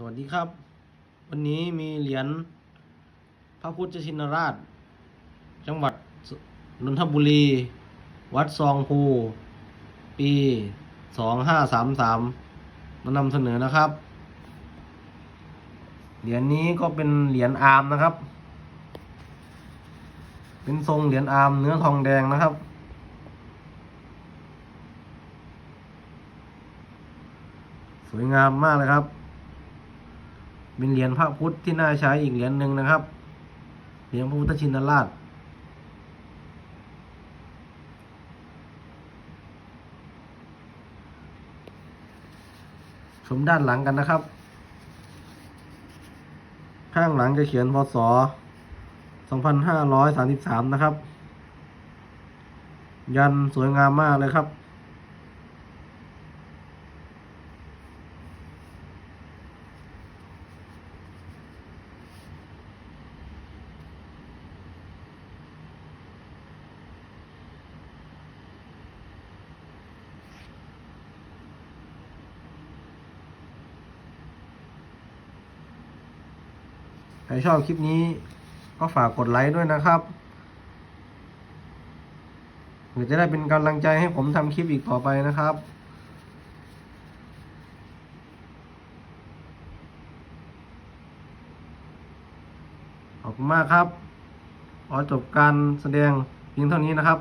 สวัสดีครับ วันนี้มีเหรียญพระพุทธชินราช จังหวัดนนทบุรี วัดซองภู ปีสองห้าสามสามมานำเสนอนะครับ เหรียญนี้ก็เป็นเหรียญอาร์มนะครับ เป็นทรงเหรียญอาร์มเนื้อทองแดงนะครับสวยงามมากเลยครับ เป็นเหรียญพระพุทธที่น่าใช้อีกเหรียญหนึ่งนะครับ เหรียญพระพุทธชินราช ชมด้านหลังกันนะครับ ข้างหลังจะเขียนพศ 2533 นะครับ ยันสวยงามมากเลยครับ ใครชอบคลิปนี้ ก็ฝากกดไลค์ด้วยนะครับเพื่อจะได้เป็นกำลังใจให้ผมทำคลิปอีกต่อไปนะครับ ขอบคุณมากครับขอจบการแสดงเพียงเท่านี้นะครับ